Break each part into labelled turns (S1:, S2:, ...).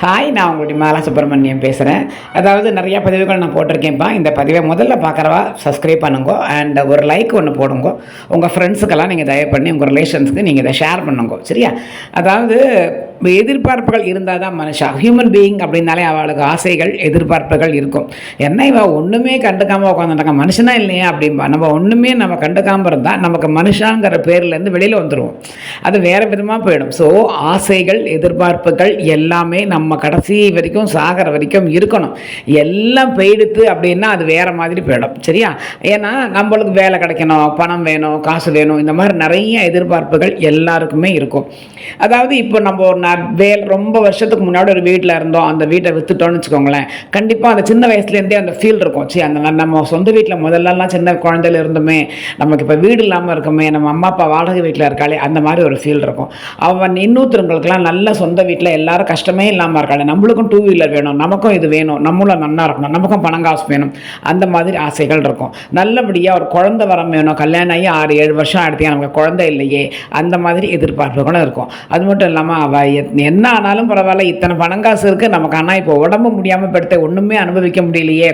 S1: Hi நான் உங்களுடைய மாலா சுப்பிரமணியம் பேசுகிறேன் அதாவது நிறையா பதிவுகள் நான் போட்டிருக்கேன்ப்பா இந்த பதிவை முதல்ல பார்க்குறவா சப்ஸ்கிரைப் பண்ணுங்க அண்ட் ஒரு லைக் ஒன்று போடுங்க. உங்கள் ஃப்ரெண்ட்ஸுக்கெல்லாம் நீங்கள் தயவு பண்ணி உங்கள் ரிலேஷன்ஸுக்கு நீங்கள் இதை ஷேர் பண்ணுங்க. சரியா? அதாவது எதிர்பார்ப்புகள் இருந்தால் தான் மனுஷா ஹியூமன் பீயிங் அப்படின்னாலே அவளுக்கு ஆசைகள் எதிர்பார்ப்புகள் இருக்கும். என்ன இவள் ஒன்றுமே கண்டுக்காமல் உட்காந்துட்டாங்க மனுஷனா இல்லையா அப்படின்பா நம்ம ஒன்றுமே நம்ம கண்டுக்காமல் இருந்தால் நமக்கு மனுஷாங்கிற பேர்லேருந்து வெளியில் வந்துடுவோம் அது வேறு விதமாக போயிடும். ஸோ ஆசைகள் எதிர்பார்ப்புகள் எல்லாமே நம்ம கடைசி வரைக்கும் சாகிற வரைக்கும் இருக்கணும். எல்லாம் போயிடுத்து அப்படின்னா அது வேறு மாதிரி போயிடும். சரியா? ஏன்னா நம்மளுக்கு வேலை கிடைக்கணும் பணம் வேணும் காசு வேணும் இந்த மாதிரி நிறைய எதிர்பார்ப்புகள் எல்லாருக்குமே இருக்கும். அதாவது இப்போ நம்ம ஒரு நான் வேல் ரொம்ப வருஷத்துக்கு முன்னாடி ஒரு வீட்டில் இருந்தோம். அந்த வீட்டை வித்துட்டோம்னு வச்சுக்கோங்களேன். கண்டிப்பாக அந்த சின்ன வயசுலேருந்தே அந்த ஃபீல் இருக்கும். சரி அந்த நம்ம சொந்த வீட்டில் முதல்லலாம் சின்ன குழந்தையில இருந்தோமே நமக்கு இப்போ வீடு இல்லாமல் இருக்குமே நம்ம அம்மா அப்பா வாடகை வீட்டில் இருக்காளே அந்த மாதிரி ஒரு ஃபீல் இருக்கும். அவன் இன்னொருத்தவங்களுக்குலாம் நல்ல சொந்த வீட்டில் எல்லாரும் கஷ்டமே இல்லாமல் இருக்காளே. நம்மளுக்கும் டூ வீலர் வேணும் நமக்கும் இது வேணும் நம்மளும் நன்னா இருக்கணும் நமக்கும் பணம் காசு வேணும். அந்த மாதிரி ஆசைகள் இருக்கும். நல்லபடியாக ஒரு குழந்தை வரம் வேணும். கல்யாணம் ஆகி ஆறு ஏழு வருஷம் ஆடுத்தியா நமக்கு குழந்தை இல்லையே. அந்த மாதிரி எதிர்பார்ப்புகளும் இருக்கும். அது மட்டும் இல்லாமல் அவள் என்ன ஆனாலும் பரவாயில்ல இத்தனை பணங்காசு இருக்குது நமக்கு ஆனால் இப்போ உடம்பு முடியாமல் படுத்த ஒன்றுமே அனுபவிக்க முடியலையே.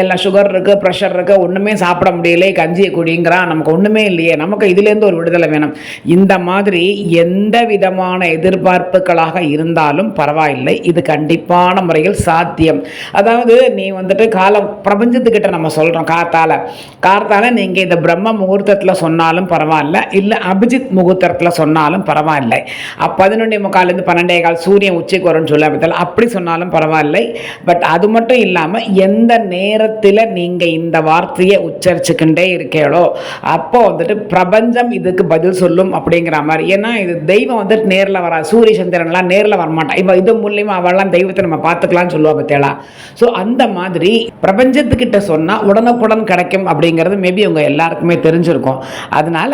S1: எல்லாம் சுகர் இருக்குது ப்ரெஷர் இருக்குது ஒன்றுமே சாப்பிட முடியலையே கஞ்சியை குடிங்கிறான் நமக்கு ஒன்றுமே இல்லையே. நமக்கு இதுலேருந்து ஒரு விடுதலை வேணும். இந்த மாதிரி எந்த விதமான எதிர்பார்ப்புகளாக இருந்தாலும் பரவாயில்லை. இது கண்டிப்பான முறையில் சாத்தியம். அதாவது நீ வந்துட்டு காலம் பிரபஞ்சத்துக்கிட்ட நம்ம சொல்கிறோம் காத்தால் கார்த்தால் நீங்கள் இந்த பிரம்ம முகூர்த்தத்தில் சொன்னாலும் பரவாயில்ல இல்லை அபிஜித் முகூர்த்தத்தில் சொன்னாலும் பரவாயில்லை. பதினொன்றே முக்கால் முக்கால்லேருந்து பன்னெண்டே கால் சூரியன் உச்சிக்கு வரும்னு சொல்ல பத்தில அப்படி சொன்னாலும் பரவாயில்லை. பட் அது மட்டும் இல்லாமல் எந்த நேரத்தில் நீங்கள் இந்த வார்த்தையை உச்சரிச்சுக்கிட்டே இருக்கீங்களோ அப்போ வந்துட்டு பிரபஞ்சம் இதுக்கு பதில் சொல்லும் அப்படிங்கிற மாதிரி. ஏன்னா இது தெய்வம் வந்துட்டு நேரில் வரா சூரிய சந்திரன்லாம் நேரில் வரமாட்டான் இப்போ இது மூலியமாக அவெல்லாம் தெய்வத்தை நம்ம பார்த்துக்கலாம்னு சொல்லுவா பத்தியலா ஸோ அந்த மாதிரி பிரபஞ்சத்துக்கிட்ட சொன்னால் உடனுக்குடன் கிடைக்கும் அப்படிங்கிறது மேபி உங்கள் எல்லாருக்குமே தெரிஞ்சிருக்கும். அதனால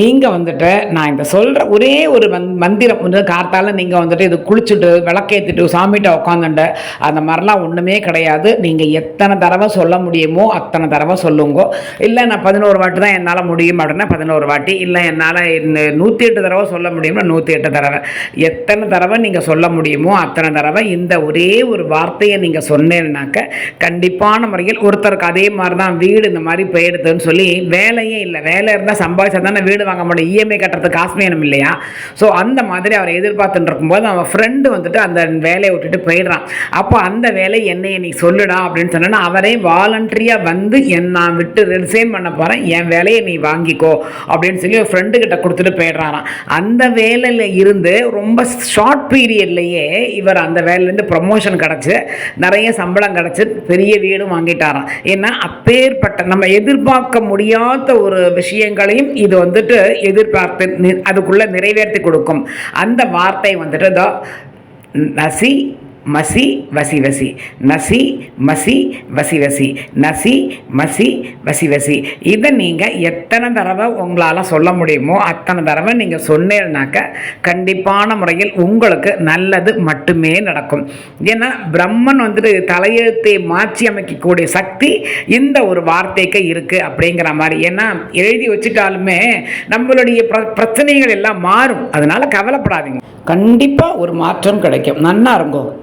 S1: நீங்கள் வந்துட்டு நான் இந்த சொல்கிற ஒரே ஒரு மந் மந்திரம் வந்து கார்த்தால நீங்கள் வந்துட்டு இது குளிச்சுட்டு விளக்கேற்றிட்டு சாமிகிட்ட உட்காந்துட்டு அந்த மாதிரிலாம் ஒன்றுமே கிடையாது. நீங்கள் எத்தனை தடவை சொல்ல முடியுமோ அத்தனை தடவை சொல்லுங்க. இல்லை நான் பதினோரு வாட்டி தான் என்னால் முடியும் அப்படின்னா பதினோரு வாட்டி. இல்லை என்னால் நூற்றி எட்டு தடவை சொல்ல முடியும்னா நூற்றி எட்டு தடவை. எத்தனை தடவை நீங்கள் சொல்ல முடியுமோ அத்தனை தடவை இந்த ஒரே ஒரு வார்த்தையை நீங்கள் சொன்னேன்னாக்க செழிப்பான முறையில் ஒருத்தருக்கு அதே மாதிரி தான் வீடு இந்த மாதிரி போயிடுதுன்னு சொல்லி வேலையே இல்லை. வேலை இருந்தால் சம்பாதிச்சா தானே வீடு வாங்க முடியும். இஎம்ஐ கட்டுறதுக்கு காசு வேணும் இல்லையா? ஸோ அந்த மாதிரி அவர் எதிர்பார்த்துட்டு இருக்கும்போது அவன் ஃப்ரெண்டு வந்துட்டு அந்த வேலையை விட்டுட்டு போயிடுறான். அப்போ அந்த வேலை என்னை நீ சொல்லுடா அப்படின்னு சொன்னேன்னா அவரே வாலண்டரியாக வந்து என் நான் விட்டு ரிசைன் பண்ண போகிறேன் என் வேலையை நீ வாங்கிக்கோ அப்படின்னு சொல்லி ஒரு ஃப்ரெண்டு கிட்ட கொடுத்துட்டு போயிடுறாராம். அந்த வேலையில் இருந்து ரொம்ப ஷார்ட் பீரியட்லேயே இவர் அந்த வேலையிலேருந்து ப்ரமோஷன் கிடச்சி நிறைய சம்பளம் கிடச்சி பெரிய குறியீடும் வாங்கிட்டாராம். ஏன்னா அப்பேற்பட்ட நம்ம எதிர்பார்க்க முடியாத ஒரு விஷயங்களையும் இது வந்துட்டு எதிர்பார்த்து அதுக்குள்ளே நிறைவேற்றி கொடுக்கும். அந்த வார்த்தை வந்துட்டு த நசி மசி வசி வசி. நசி மசி வசி வசி. நசி மசி வசி வசி. இதை நீங்கள் எத்தனை தடவை உங்களால் சொல்ல முடியுமோ அத்தனை தடவை நீங்கள் சொன்னீங்கன்னாக்க கண்டிப்பான முறையில் உங்களுக்கு நல்லது மட்டுமே நடக்கும். ஏன்னா பிரம்மன் வந்துட்டு தலையெழுத்தை மாற்றி அமைக்கக்கூடிய சக்தி இந்த ஒரு வார்த்தைக்கு இருக்குது அப்படிங்கிற மாதிரி. ஏன்னா எழுதி வச்சுட்டாலுமே நம்மளுடைய பிர- பிரச்சனைகள் எல்லாம் மாறும். அதனால் கவலைப்படாதீங்க. கண்டிப்பாக ஒரு மாற்றம் கிடைக்கும். நன்னா இருக்கும்